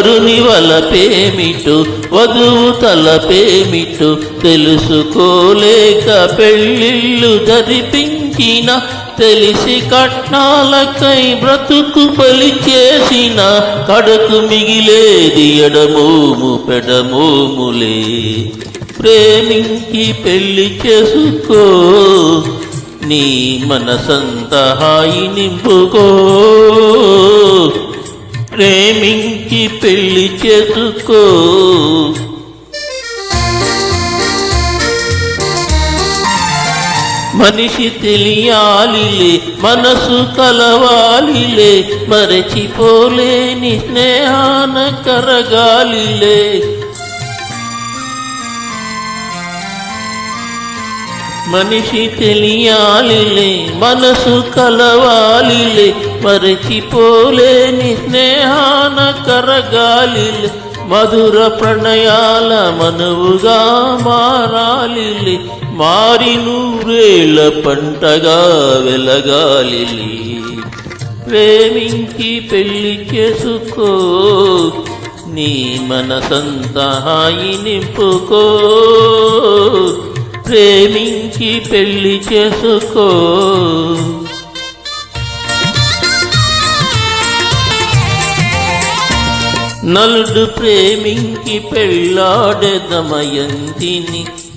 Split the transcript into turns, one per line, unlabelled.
వరుని వలపేమిటో? వధువు తలపేమిటో? తెలుసుకోలేక పెళ్ళిళ్ళు జరిపించిన తెలిసి కట్నాలకై బ్రతుకు బలి చేసిన కడకు మిగిలేది ఎడమోము పెడమోములే. ప్రేమించి పెళ్ళి చేసుకో నీ మనసంత హాయి నింపుకో. ప్రేమించి ఇంటికి పెళ్ళి చేసుకో. మనిషి తెలియాలిలే మనసు కలవాలిలే మరచిపోలేని స్నేహాన కరగాలిలే. మనిషి తెలియాలిలే మనసు కలవాలిలే మరచిపోలేని స్నేహాన కరగాలిలే మధుర ప్రణయాల మనువుగా మారాలిలే మారి నూరేళ్ళ పంటగా వెలగాలిలే. ప్రేమించి పెళ్ళి చేసుకో నీ మన హాయి నింపుకో. ప్రేమించి పెళ్ళి చేసుకో. నలుడు ప్రేమించి పెళ్ళాడెదమయంతిని